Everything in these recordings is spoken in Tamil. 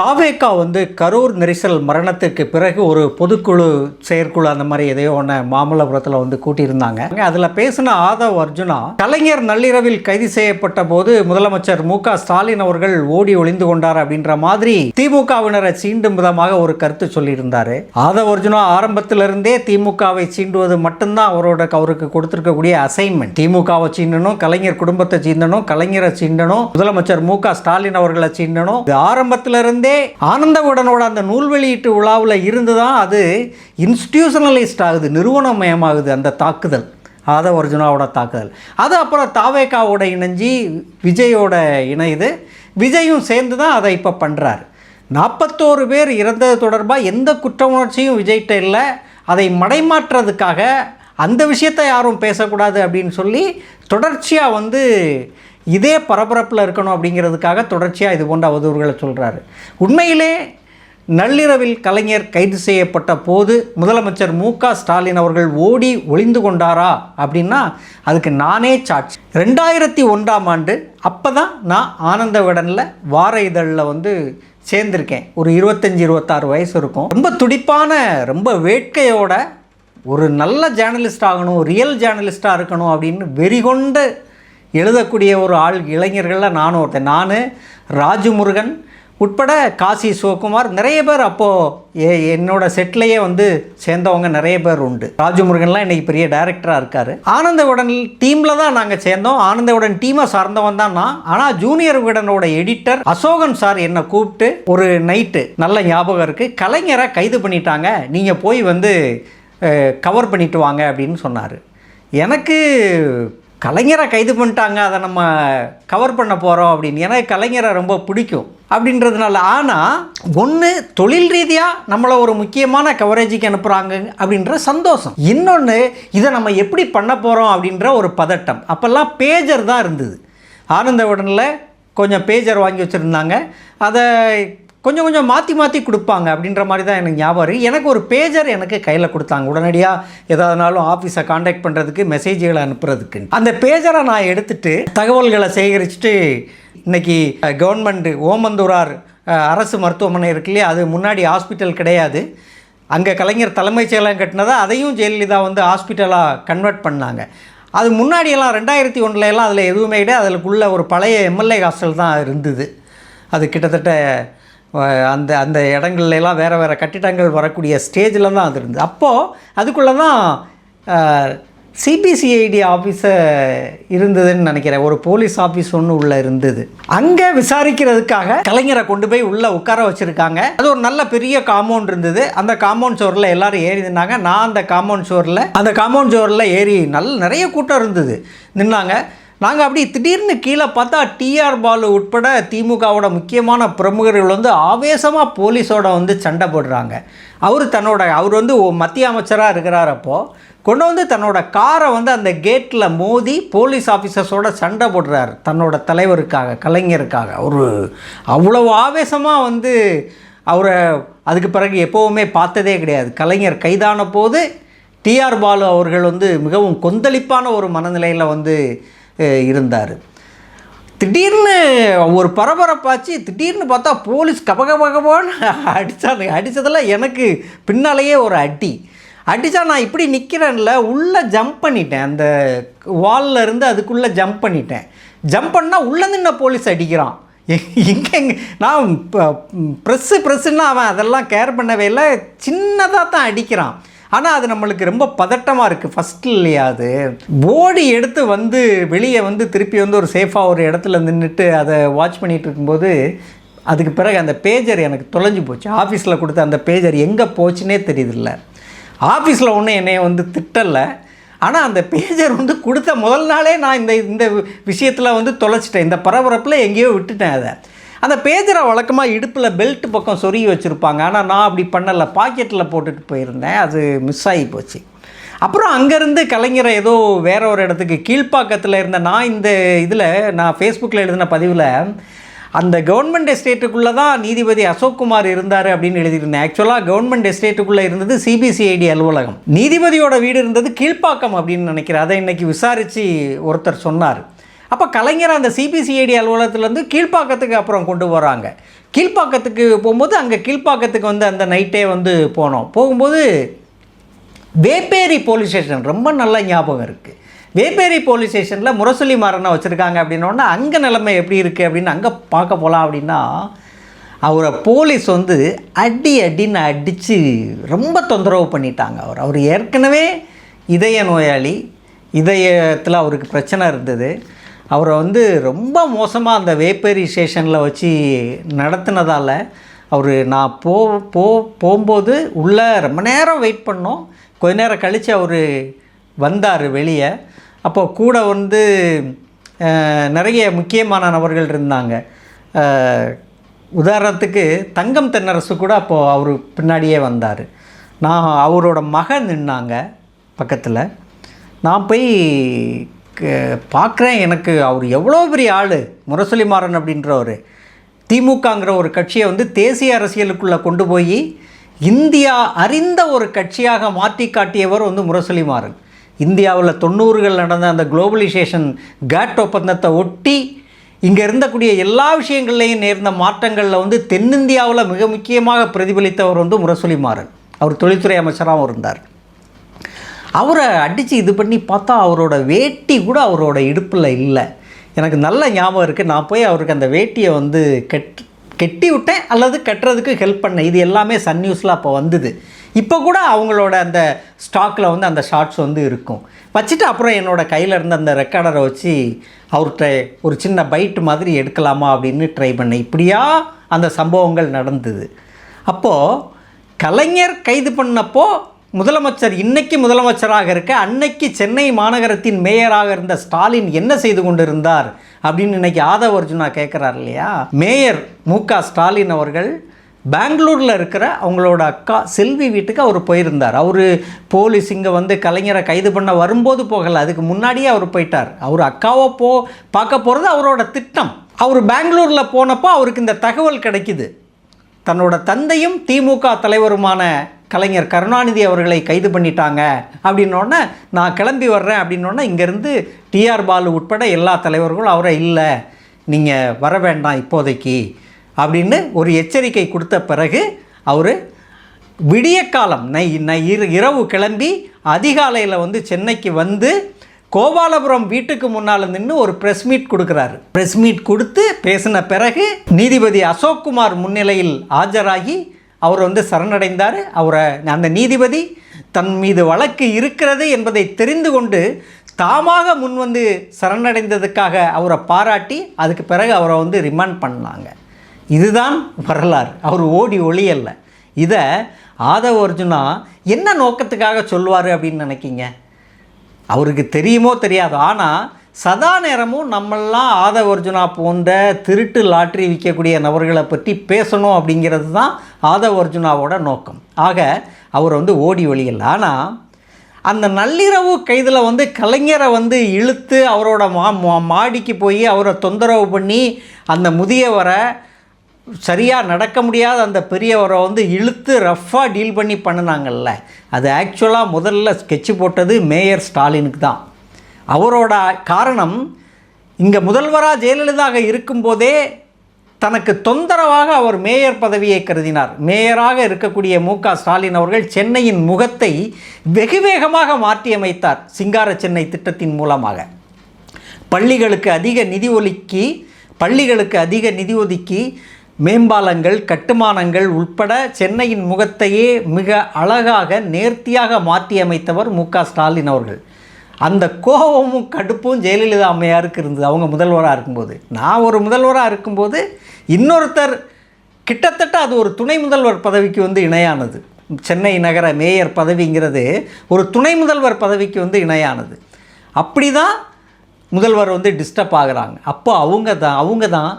தாவேக்கா வந்து கரூர் நெரிசல் மரணத்திற்கு பிறகு ஒரு பொதுக்குழு செயற்குழு அந்த மாதிரி எதையோ ஒன்று மாமல்லபுரத்தில் வந்து கூட்டியிருந்தாங்க. அதில் பேசின ஆதவ் அர்ஜுனா கலைஞர் நள்ளிரவில் கைது செய்யப்பட்ட போது முதலமைச்சர் மு ஸ்டாலின் அவர்கள் ஓடி ஒளிந்து கொண்டார் அப்படின்ற மாதிரி திமுகவினரை சீண்டும் விதமாக ஒரு கருத்து சொல்லியிருந்தார். ஆதவ் அர்ஜுனா ஆரம்பத்திலிருந்தே திமுகவை சீண்டுவது மட்டும்தான் அவரோட அவருக்கு கொடுத்துருக்கக்கூடிய அசைன்மெண்ட் திமுகவை சீண்டணும் கலைஞர் குடும்பத்தை சீண்டணும் கலைஞரை சீண்டணும் முதலமைச்சர் மு ஸ்டாலின் அவர்களை சீண்டணும். இது ஆரம்பத்திலிருந்தே ஆனந்தவுடனோட அந்த நூல் வெளியீட்டு விழாவில் இருந்து தான் அது இன்ஸ்டிடியூஷனலைஸ்ட் ஆகுது நிறுவனமயமாகுது அந்த தாக்குதல் ஆதவ அர்ஜுனாவோட தாக்குதல். அது அப்புறம் தாவேக்காவோட இணைஞ்சி விஜயோட இணையுது. விஜயும் சேர்ந்து தான் அதை இப்போ பண்ணுறாரு நாற்பத்தோரு பேர் இறந்தது தொடர்பாக எந்த குற்ற உணர்ச்சியும் விஜய்கிட்ட இல்லை. அதை மடைமாற்றுறதுக்காக அந்த விஷயத்தை யாரும் பேசக்கூடாது அப்படின்னு சொல்லி தொடர்ச்சியாக வந்து இதே பரபரப்பில் இருக்கணும் அப்படிங்கிறதுக்காக தொடர்ச்சியாக இது போன்ற அவதூறுகளை சொல்கிறாரு உண்மையிலே நள்ளிரவில் கலைஞர் கைது செய்யப்பட்ட போது முதலமைச்சர் மு க ஸ்டாலின் அவர்கள் ஓடி ஒளிந்து கொண்டாரா அப்படின்னா அதுக்கு நானே சாட்சி. ரெண்டாயிரத்தி ஒன்றாம் ஆண்டு அப்போ தான் நான் ஆனந்த விடனில் வார இதழில் வந்து சேர்ந்திருக்கேன். ஒரு இருபத்தஞ்சி இருபத்தாறு வயசு இருக்கும். ரொம்ப துடிப்பான ரொம்ப வேட்கையோட ஒரு நல்ல ஜேர்னலிஸ்ட் ஆகணும் ரியல் ஜேர்னலிஸ்ட்டாக இருக்கணும் அப்படின்னு வெறிகொண்டு எழுதக்கூடிய ஒரு ஆள் இளைஞர்களில் நானும் ஒருத்தன். நான் ராஜுமுருகன் உட்பட காசி சிவகுமார் நிறைய பேர் அப்போது ஏ என்னோட செட்லேயே வந்து சேர்ந்தவங்க நிறைய பேர் உண்டு. ராஜுமுருகன்லாம் இன்றைக்கி பெரிய டைரக்டராக இருக்கார். ஆனந்த டீமில் தான் நாங்கள் சேர்ந்தோம். ஆனந்த டீமை சார்ந்தவன் தான் நான். ஆனால் ஜூனியர் விடனோட எடிட்டர் அசோகன் சார் என்னை கூப்பிட்டு ஒரு நைட்டு நல்ல ஞாபகம் இருக்குது கலைஞரை கைது பண்ணிட்டாங்க. நீங்கள் போய் வந்து கவர் பண்ணிட்டு வாங்க அப்படின்னு சொன்னார். எனக்கு கலைஞரை கைது பண்ணிட்டாங்க அதை நம்ம கவர் பண்ண போகிறோம் அப்படின்னு. ஏன்னா கலைஞரை ரொம்ப பிடிக்கும் அப்படின்றதுனால. ஆனால் ஒன்று தொழில் ரீதியாக நம்மளை ஒரு முக்கியமான கவரேஜுக்கு அனுப்புகிறாங்க அப்படின்ற சந்தோஷம். இன்னொன்று இதை நம்ம எப்படி பண்ண போகிறோம் அப்படின்ற ஒரு பதட்டம். அப்போல்லாம் பேஜர் தான் இருந்தது. ஆனந்த உடனில் கொஞ்சம் பேஜர் வாங்கி வச்சுருந்தாங்க. அதை கொஞ்சம் கொஞ்சம் மாற்றி மாற்றி கொடுப்பாங்க அப்படின்ற மாதிரி தான் எனக்கு ஞாபகம் இருக்குது எனக்கு ஒரு பேஜர் எனக்கு கையில் கொடுத்தாங்க. உடனடியாக எதாவதுனாலும் ஆஃபீஸை காண்டாக்ட் பண்ணுறதுக்கு மெசேஜ்களை அனுப்புறதுக்கு அந்த பேஜரை நான் எடுத்துகிட்டு தகவல்களை சேகரிச்சுட்டு இன்றைக்கி கவர்மெண்ட் ஓமந்தூரார் அரசு மருத்துவமனை இருக்கு இல்லையா? அது முன்னாடி ஹாஸ்பிட்டல் கிடையாது. அங்கே கலைஞர் தலைமைச் செயலகம் கட்டினதாக அதையும் ஜெயலலிதா வந்து ஹாஸ்பிட்டலாக கன்வெர்ட் பண்ணாங்க. அது முன்னாடியெல்லாம் ரெண்டாயிரத்தி ஒன்றில் எல்லாம் அதில் எதுவுமே கிடையாது. அதுக்குள்ளே ஒரு பழைய எம்எல்ஏ ஹாஸ்டல் தான் இருந்தது. அது கிட்டத்தட்ட அந்த அந்த இடங்கள்லாம் வேறு வேறு கட்டிடங்கள் வரக்கூடிய ஸ்டேஜில் தான் அது இருந்தது. அப்போது அதுக்குள்ளே தான் சிபிசிஐடி ஆஃபீஸை இருந்ததுன்னு நினைக்கிறேன். ஒரு போலீஸ் ஆஃபீஸ் ஒன்று உள்ளே இருந்தது. அங்கே விசாரிக்கிறதுக்காக கலைஞரை கொண்டு போய் உள்ளே உட்கார வச்சுருக்காங்க. அது ஒரு நல்ல பெரிய காம்பவுண்ட் இருந்தது. அந்த காம்பவுண்ட் சோரில் எல்லோரும் ஏறி நின்னாங்க. நான் அந்த காம்பவுண்ட் சோரில் அந்த காம்பவுண்ட் சோரில் ஏறி நல்ல நிறைய கூட்டம் இருந்தது. நின்னாங்க. நாங்கள் அப்படி திடீர்னு கீழே பார்த்தா டிஆர் பாலு உட்பட திமுகவோட முக்கியமான பிரமுகர்கள் வந்து ஆவேசமாக போலீஸோட வந்து சண்டை போடுறாங்க. அவர் தன்னோட அவர் வந்து மத்திய அமைச்சராக இருக்கிறார் அப்போது கொண்டு வந்து தன்னோட காரை வந்து அந்த கேட்டில் மோதி போலீஸ் ஆஃபீஸர்ஸோட சண்டை போடுறாரு. தன்னோட தலைவருக்காக கலைஞருக்காக. அவர் அவ்வளோ ஆவேசமாக வந்து அவரை அதுக்கு பிறகு எப்போவுமே பார்த்ததே கிடையாது. கலைஞர் கைதான போது டிஆர் பாலு அவர்கள் வந்து மிகவும் கொந்தளிப்பான ஒரு மனநிலையில் வந்து இருந்தார். திடீர்னு ஒரு பரபரப்பாச்சு. திடீர்னு பார்த்தா போலீஸ் கபகபகபான்னு அடித்தாங்க அடித்ததில் எனக்கு பின்னாலேயே ஒரு அடி. அடித்தா நான் இப்படி நிற்கிறேன்ல உள்ளே ஜம்ப் பண்ணிட்டேன். அந்த வால்ல இருந்து அதுக்குள்ளே ஜம்ப் பண்ணிட்டேன். ஜம்ப் பண்ணால் உள்ளே நின்ன போலீஸ் அடிக்கிறான். எங்கே எங்கே நான் ப்ரெஸ்ஸு ப்ரெஸ்ஸுன்னா அவன் அதெல்லாம் கேர் பண்ணவே இல்லை. சின்னதாக தான் அடிக்கிறான். ஆனால் அது நம்மளுக்கு ரொம்ப பதட்டமாக இருக்குது ஃபஸ்ட்டு இல்லையா அது? போடி எடுத்து வந்து வெளியே வந்து திருப்பி வந்து ஒரு சேஃபாக ஒரு இடத்துல நின்றுட்டு அதை வாட்ச் பண்ணிகிட்டு இருக்கும்போது அதுக்கு பிறகு அந்த பேஜர் எனக்கு தொலைஞ்சு போச்சு. ஆஃபீஸில் கொடுத்த அந்த பேஜர் எங்கே போச்சுன்னே தெரியுதில்ல. ஆஃபீஸில் ஒன்றும் என்னைய வந்து திட்டலை. ஆனால் அந்த பேஜர் வந்து கொடுத்த முதல் நாளே நான் இந்த இந்த விஷயத்தில் வந்து தொலைச்சிட்டேன். இந்த பரபரப்பில் எங்கேயோ விட்டுட்டேன் அதை. அந்த பேஜரை வழக்கமாக இடுப்பில் பெல்ட் பக்கம் சொருகி வச்சுருப்பாங்க. ஆனால் நான் அப்படி பண்ணலை. பாக்கெட்டில் போட்டுட்டு போயிருந்தேன். அது மிஸ் ஆகி போச்சு. அப்புறம் அங்கேருந்து கலைஞரை ஏதோ வேற ஒரு இடத்துக்கு கீழ்ப்பாக்கத்தில் இருந்த நான் இந்த இதில் நான் ஃபேஸ்புக்கில் எழுதின பதிவில் அந்த கவர்மெண்ட் எஸ்டேட்டுக்குள்ளே தான் நீதிபதி அசோக்குமார் இருந்தார் அப்படின்னு எழுதியிருந்தேன். ஆக்சுவலாக கவர்மெண்ட் எஸ்டேட்டுக்குள்ளே இருந்தது சிபிசிஐடி அலுவலகம். நீதிபதியோட வீடு இருந்தது கீழ்ப்பாக்கம் அப்படின்னு நினைக்கிறேன். அதை இன்னைக்கு விசாரித்து ஒருத்தர் சொன்னார். அப்போ கலைஞர் அந்த சிபிசிஐடி அலுவலகத்துலேருந்து கீழ்ப்பாக்கத்துக்கு அப்புறம் கொண்டு வராங்க. கீழ்ப்பாக்கத்துக்கு போகும்போது அங்கே கீழ்ப்பாக்கத்துக்கு வந்து அந்த நைட்டே வந்து போனோம். போகும்போது வேப்பேரி போலீஸ் ஸ்டேஷன் ரொம்ப நல்ல ஞாபகம் இருக்குது வேப்பேரி போலீஸ் ஸ்டேஷனில் முரசொலி மாறனை வச்சுருக்காங்க அப்படின்னோடனே அங்கே நிலைமை எப்படி இருக்குது அப்படின்னு அங்கே பார்க்க போகலாம் அப்படின்னா அவரை போலீஸ் வந்து அடி அடின்னு அடித்து ரொம்ப தொந்தரவு பண்ணிட்டாங்க அவர். அவர் ஏற்கனவே இதய நோயாளி இதயத்தில் அவருக்கு பிரச்சனை இருந்தது. அவரை வந்து ரொம்ப மோசமாக அந்த வேப்பேரி ஸ்டேஷனில் வச்சு நடத்தினதால் அவர் நான் போ போ போகும்போது உள்ளே ரொம்ப நேரம் வெயிட் பண்ணோம். கொஞ்ச நேரம் கழித்து அவர் வந்தார் வெளியே. அப்போ கூட வந்து நிறைய முக்கியமான நபர்கள் இருந்தாங்க. உதாரணத்துக்கு தங்கம் தென்னரசு கூட அப்போது அவர் பின்னாடியே வந்தார். நான் அவரோட மகன் நின்னாங்க பக்கத்தில். நான் போய் பார்க்குறேன் எனக்கு அவர் எவ்வளோ பெரிய ஆள் முரசொலி மாறன் அப்படின்றவர். திமுகங்கிற ஒரு கட்சியை வந்து தேசிய அரசியலுக்குள்ளே கொண்டு போய் இந்தியா அறிந்த ஒரு கட்சியாக மாற்றி காட்டியவர் வந்து முரசொலி மாறன் இந்தியாவில் தொண்ணூறுகள் நடந்த அந்த குளோபலைசேஷன் கேட் ஒப்பந்தத்தை ஒட்டி இங்கே இருந்தக்கூடிய எல்லா விஷயங்கள்லையும் நேர்ந்த மாற்றங்களில் வந்து தென்னிந்தியாவில் மிக முக்கியமாக பிரதிபலித்தவர் வந்து முரசொலி மாறன் அவர் தொழில்துறை அமைச்சராகவும் இருந்தார். அவரை அடித்து இது பண்ணி பார்த்தா அவரோட வேட்டி கூட அவரோட இடுப்பில் இல்லை. எனக்கு நல்ல ஞாபகம் இருக்குது நான் போய் அவருக்கு அந்த வேட்டியை வந்து கெட் கெட்டி விட்டேன் அல்லது கட்டுறதுக்கு ஹெல்ப் பண்ணேன். இது எல்லாமே சன் நியூஸில் அப்போ வந்தது. இப்போ கூட அவங்களோட அந்த ஸ்டாக்கில் வந்து அந்த ஷார்ட்ஸ் வந்து இருக்கும். வச்சுட்டு அப்புறம் என்னோட கையில் இருந்த அந்த ரெக்கார்டரை வச்சு அவர்கிட்ட ஒரு சின்ன பைட் மாதிரி எடுக்கலாமா அப்படின்னு ட்ரை பண்ணேன். இப்படியா அந்த சம்பவங்கள் நடந்தது. அப்போது கலைஞர் கைது பண்ணப்போ முதலமைச்சர் இன்னைக்கு முதலமைச்சராக இருக்க அன்னைக்கு சென்னை மாநகரத்தின் மேயராக இருந்த ஸ்டாலின் என்ன செய்து கொண்டிருந்தார் அப்படின்னு இன்னைக்கு ஆதவ அர்ஜுனா கேட்குறார் இல்லையா? மேயர் மு ஸ்டாலின் அவர்கள் பெங்களூரில் இருக்கிற அவங்களோட அக்கா செல்வி வீட்டுக்கு அவர் போயிருந்தார். அவர் போலீஸ் இங்கே வந்து கலைஞரை கைது பண்ண வரும்போது போகலை. அதுக்கு முன்னாடியே அவர் போயிட்டார். அவர் அக்காவை போ பார்க்க போகிறது அவரோட திட்டம். அவர் பெங்களூரில் போனப்போ அவருக்கு இந்த தகவல் கிடைக்குது. தன்னோட தந்தையும் திமுக தலைவருமான கலைஞர் கருணாநிதி அவர்களை கைது பண்ணிட்டாங்க அப்படின்னோடனே நான் கிளம்பி வர்றேன் அப்படின்னோடனே இங்கேருந்து டிஆர் பாலு உட்பட எல்லா தலைவர்களும் அவரை இல்லை நீங்கள் வர வேண்டாம் இப்போதைக்கு அப்படின்னு ஒரு எச்சரிக்கை கொடுத்த பிறகு அவர் விடிய காலம் நை நை- இரவு கிளம்பி அதிகாலையில் வந்து சென்னைக்கு வந்து கோபாலபுரம் வீட்டுக்கு முன்னால் நின்று ஒரு ப்ரெஸ் மீட் கொடுக்குறாரு. ப்ரெஸ் மீட் கொடுத்து பேசின பிறகு நீதிபதி அசோக்குமார் முன்னிலையில் ஆஜராகி அவர் வந்து சரணடைந்தார். அவரை அந்த நீதிபதி தன் மீது வழக்கு இருக்கிறது என்பதை தெரிந்து கொண்டு தாமாக முன் வந்து சரணடைந்ததுக்காக அவரை பாராட்டி அதுக்கு பிறகு அவரை வந்து ரிமாண்ட் பண்ணாங்க. இதுதான் வரலாறு. அவர் ஓடி ஒளியல்ல. இதை ஆதவ அர்ஜுனா என்ன நோக்கத்துக்காக சொல்லுவார் அப்படின்னு நினைக்கிங்க? அவருக்கு தெரியுமோ தெரியாது. ஆனால் சதா நேரமும் நம்மெல்லாம் ஆதவர்ஜுனா போன்ற திருட்டு லாட்ரி விற்கக்கூடிய நபர்களை பற்றி பேசணும் அப்படிங்கிறது தான் ஆதவர்ஜுனாவோட நோக்கம். ஆக அவர் வந்து ஓடி ஒழியல். ஆனால் அந்த நள்ளிரவு கைதில் வந்து கலைஞரை வந்து இழுத்து அவரோட மா மா- மாடிக்கு போய் அவரை தொந்தரவு பண்ணி அந்த முதியவரை சரியாக நடக்க முடியாத அந்த பெரியவரை வந்து இழுத்து ரஃப்பாக டீல் பண்ணி பண்ணினாங்கல்ல. அது ஆக்சுவலாக முதல்ல ஸ்கெட்ச் போட்டது மேயர் ஸ்டாலினுக்கு தான். அவரோட காரணம் இங்கே முதல்வராக ஜெயலலிதாக இருக்கும்போதே தனக்கு தொந்தரவாக அவர் மேயர் பதவியை கருதினார். மேயராக இருக்கக்கூடிய மு க ஸ்டாலின் அவர்கள் சென்னையின் முகத்தை வெகு வேகமாக மாற்றியமைத்தார் சிங்கார சென்னை திட்டத்தின் மூலமாக. பள்ளிகளுக்கு அதிக நிதி ஒதுக்கி பள்ளிகளுக்கு அதிக நிதி ஒதுக்கி மேம்பாலங்கள் கட்டுமானங்கள் உட்பட சென்னையின் முகத்தையே மிக அழகாக நேர்த்தியாக மாற்றியமைத்தவர் மு க ஸ்டாலின் அவர்கள். அந்த கோபமும் கடுப்பும் ஜெயலலிதா அம்மையாருக்கு இருந்தது. அவங்க முதல்வராக இருக்கும்போது. நான் ஒரு முதல்வராக இருக்கும்போது இன்னொருத்தர் கிட்டத்தட்ட அது ஒரு துணை முதல்வர் பதவிக்கு வந்து இணையானது. சென்னை நகர மேயர் பதவிங்கிறது ஒரு துணை முதல்வர் பதவிக்கு வந்து இணையானது. அப்படி தான் முதல்வர் வந்து டிஸ்டர்ப் ஆகிறாங்க. அப்போ அவங்க தான் அவங்க தான்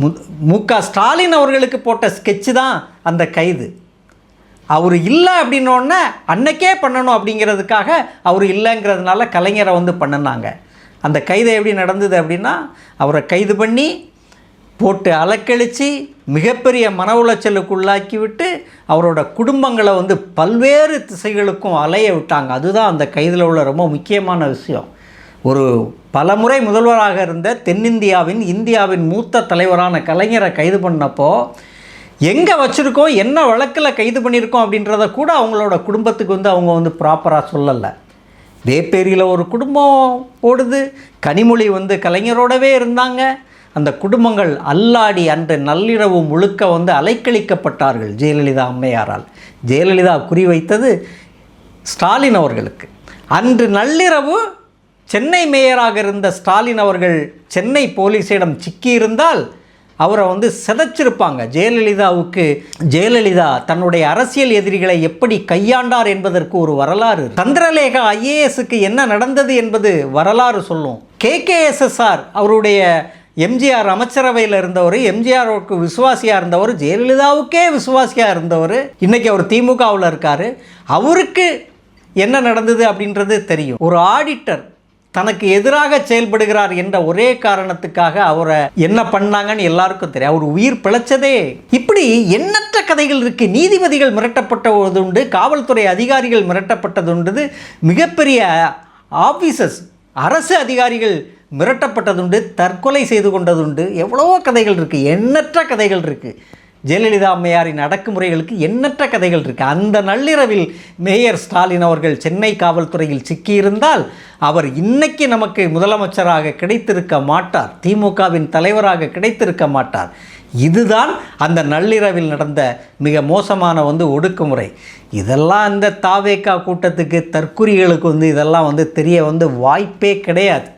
மு மு க ஸ்டாலின் அவர்களுக்கு போட்ட ஸ்கெட்சு தான் அந்த கைது. அவர் இல்லை அப்படின்னோடனே அன்னைக்கே பண்ணணும் அப்படிங்கிறதுக்காக அவர் இல்லைங்கிறதுனால கலைஞரை வந்து பண்ணினாங்க. அந்த கைது எப்படி நடந்தது அப்படின்னா அவரை கைது பண்ணி போட்டு அலக்கழித்து மிகப்பெரிய மன உளைச்சலுக்கு விட்டு அவரோட குடும்பங்களை வந்து பல்வேறு திசைகளுக்கும் அலைய விட்டாங்க. அதுதான் அந்த கைதில் உள்ள ரொம்ப முக்கியமான விஷயம். ஒரு பலமுறை முதல்வராக இருந்த தென்னிந்தியாவின் இந்தியாவின் மூத்த தலைவரான கலைஞரை கைது பண்ணப்போ எங்கே வச்சுருக்கோம் என்ன வழக்கில் கைது பண்ணியிருக்கோம் அப்படின்றத கூட அவங்களோட குடும்பத்துக்கு வந்து அவங்க வந்து ப்ராப்பராக சொல்லலை. வேப்பேரியில் ஒரு குடும்பம் ஓடுது கனிமொழி வந்து கலைஞரோடவே இருந்தாங்க. அந்த குடும்பங்கள் அல்லாடி அன்று நள்ளிரவு முழுக்க வந்து அலைக்கழிக்கப்பட்டார்கள் ஜெயலலிதா அம்மையாரால். ஜெயலலிதா குறிவைத்தது ஸ்டாலின் அவர்களுக்கு. அன்று நள்ளிரவு சென்னை மேயராக இருந்த ஸ்டாலின் அவர்கள் சென்னை போலீஸிடம் சிக்கியிருந்தால் அவரை வந்து சிதைச்சிருப்பாங்க. ஜெயலலிதாவுக்கு ஜெயலலிதா தன்னுடைய அரசியல் எதிரிகளை எப்படி கையாண்டார் என்பதற்கு ஒரு வரலாறு. சந்திரலேகா ஐஏஎஸ்க்கு என்ன நடந்தது என்பது வரலாறு சொல்லும். கேகேஎஸ்எஸ்ஆர் அவருடைய எம்ஜிஆர் அமைச்சரவையில் இருந்தவர் எம்ஜிஆருக்கு விசுவாசியாக இருந்தவர் ஜெயலலிதாவுக்கே விசுவாசியாக இருந்தவர் இன்றைக்கி அவர் திமுகவில் இருக்கார். அவருக்கு என்ன நடந்தது அப்படின்றது தெரியும். ஒரு ஆடிட்டர் தனக்கு எதிராக செயல்படுகிறார் என்ற ஒரே காரணத்துக்காக அவரை என்ன பண்ணாங்கன்னு எல்லாருக்கும் தெரியும். அவர் உயிர் பிழைச்சதே. இப்படி எண்ணற்ற கதைகள் இருக்கு. நீதிபதிகள் மிரட்டப்பட்டது உண்டு காவல்துறை அதிகாரிகள் மிரட்டப்பட்டதுன்றது மிகப்பெரிய ஆபீசர்ஸ் அரசு அதிகாரிகள் மிரட்டப்பட்டதுண்டு தற்கொலை செய்து கொண்டதுண்டு எவ்வளவோ கதைகள் இருக்குது எண்ணற்ற கதைகள் இருக்குது ஜெயலலிதா அம்மையாரின் அடக்குமுறைகளுக்கு எண்ணற்ற கதைகள் இருக்குது அந்த நள்ளிரவில் மேயர் ஸ்டாலின் அவர்கள் சென்னை காவல்துறையில் சிக்கியிருந்தால் அவர் இன்னைக்கு நமக்கு முதலமைச்சராக கிடைத்திருக்க மாட்டார். திமுகவின் தலைவராக கிடைத்திருக்க மாட்டார். இதுதான் அந்த நள்ளிரவில் நடந்த மிக மோசமான வந்து ஒடுக்குமுறை. இதெல்லாம் இந்த தாவேக்கா கூட்டத்துக்கு தற்குறிகளுக்கு வந்து இதெல்லாம் வந்து தெரிய வந்து வாய்ப்பே கிடையாது.